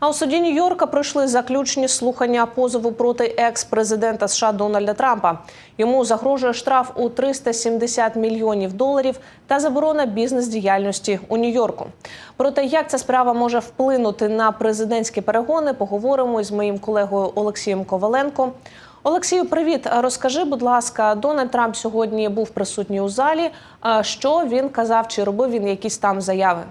А у суді Нью-Йорка пройшли заключні слухання позову проти екс-президента США Дональда Трампа. Йому загрожує штраф у 370 мільйонів доларів та заборона бізнес-діяльності у Нью-Йорку. Про те, як ця справа може вплинути на президентські перегони, поговоримо із моїм колегою Олексієм Коваленко. Олексію, привіт. Розкажи, будь ласка, Дональд Трамп сьогодні був присутній у залі. Що він казав, чи робив він якісь там заяви?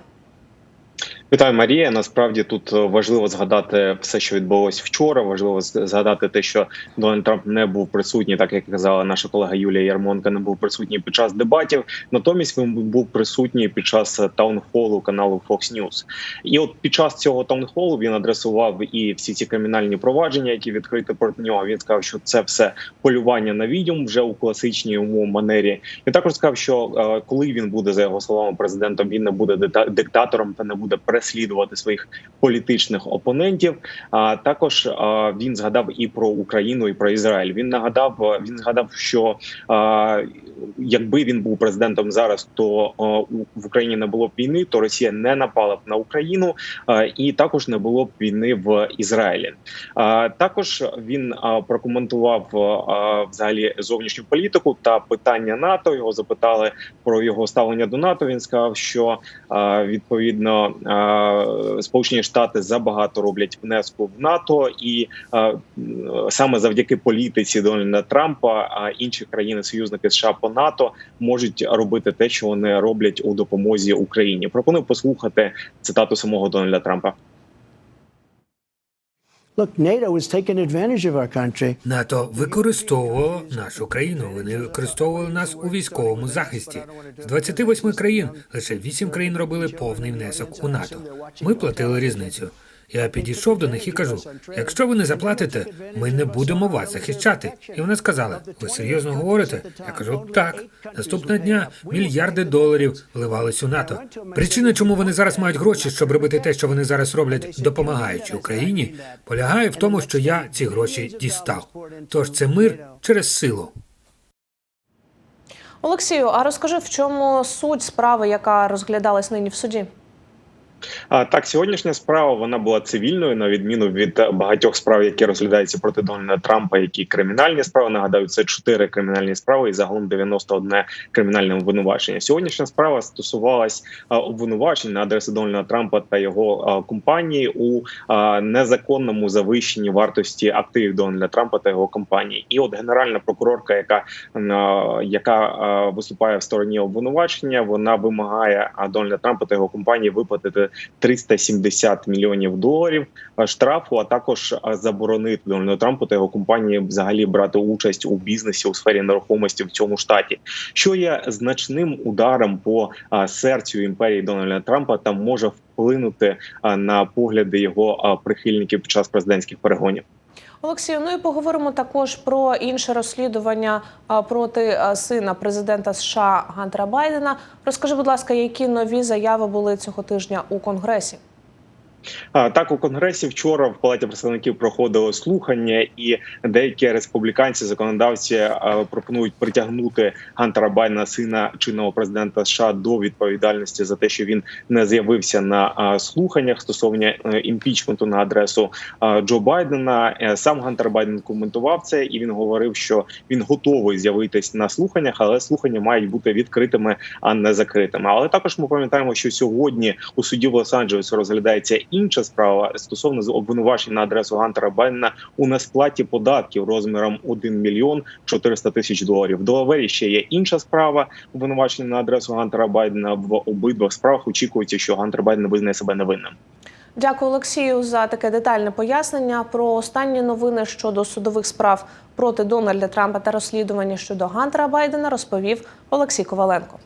Вітаю, Марія. Насправді тут е, важливо згадати все, що відбулось вчора. Важливо згадати те, що Дональд Трамп не був присутній, так як казала наша колега Юлія Ярмонка, не був присутній під час дебатів. Натомість він був присутній під час е, таунхолу каналу Fox News. І от під час цього таунхолу він адресував і всі ці кримінальні провадження, які відкриті проти нього. Він сказав, що це все полювання на відьом вже у класичній йому манері. Він також сказав, що е, коли він буде за його словами президентом, він не буде диктатором та не буде переслідувати своїх політичних опонентів. А також він згадав і про Україну, і про Ізраїль. Він нагадав, він згадав, що якби він був президентом зараз, то в Україні не було б війни, то Росія не напала б на Україну, і також не було б війни в Ізраїлі. Також він прокоментував взагалі зовнішню політику та питання НАТО. Його запитали про його ставлення до НАТО. Він сказав, що відповідно Сполучені Штати забагато роблять внеску в НАТО, і саме завдяки політиці Дональда Трампа а інші країни-союзники США по НАТО можуть робити те, що вони роблять у допомозі Україні. Пропоную послухати цитату самого Дональда Трампа. НАТО використовувало нашу країну. Вони використовували нас у військовому захисті. З 28 країн лише 8 країн робили повний внесок у НАТО. Ми платили різницю. Я підійшов до них і кажу: якщо ви не заплатите, ми не будемо вас захищати. І вони сказали: ви серйозно говорите? Я кажу, так. Наступного дня мільярди доларів вливались у НАТО. Причина, чому вони зараз мають гроші, щоб робити те, що вони зараз роблять, допомагаючи Україні, полягає в тому, що я ці гроші дістав. Тож це мир через силу. Олексію, а розкажи, в чому суть справи, яка розглядалась нині в суді? Так, сьогоднішня справа вона була цивільною, на відміну від багатьох справ, які розглядаються проти Дональда Трампа, які кримінальні справи. Нагадаю, це чотири кримінальні справи і загалом 91 кримінальне обвинувачення. Сьогоднішня справа стосувалась обвинувачень на адресу Дональда Трампа та його компанії у незаконному завищенні вартості активів Дональда Трампа та його компанії. І от генеральна прокурорка, яка яка виступає в стороні обвинувачення, вона вимагає Дональда Трампа та його компанії виплатити 370 мільйонів доларів е, штрафу, а також е, заборонити Дональду Трампу та його компанії взагалі брати участь у бізнесі у сфері нерухомості в цьому штаті, що є значним ударом по е, серцю імперії Дональда Трампа та може вплинути на погляди його прихильників під час президентських перегонів. Олексію, ну і поговоримо також про інше розслідування проти сина президента США Гантера Байдена. Розкажи, будь ласка, які нові заяви були цього тижня у Конгресі? Так, у конгресі вчора в палаті представників проходило слухання, і деякі республіканці, законодавці пропонують притягнути Гантера Байдена, сина чинного президента США, до відповідальності за те, що він не з'явився на слуханнях стосовно е, імпічменту на адресу Джо Байдена. Е, Сам Гантер Байден коментував це, і він говорив, що він готовий з'явитись на слуханнях, але слухання мають бути відкритими, а не закритими. Але також ми пам'ятаємо, що сьогодні у суді в Лос-Анджелесі розглядається інша справа стосовно обвинувачень на адресу Гантера Байдена у несплаті податків розміром 1 мільйон 400 тисяч доларів. В Делавері ще є інша справа обвинувачення на адресу Гантера Байдена. В обидвох справах очікується, що Гантер Байден визнає себе невинним. Дякую, Олексію, за таке детальне пояснення. Про останні новини щодо судових справ проти Дональда Трампа та розслідування щодо Гантера Байдена розповів Олексій Коваленко.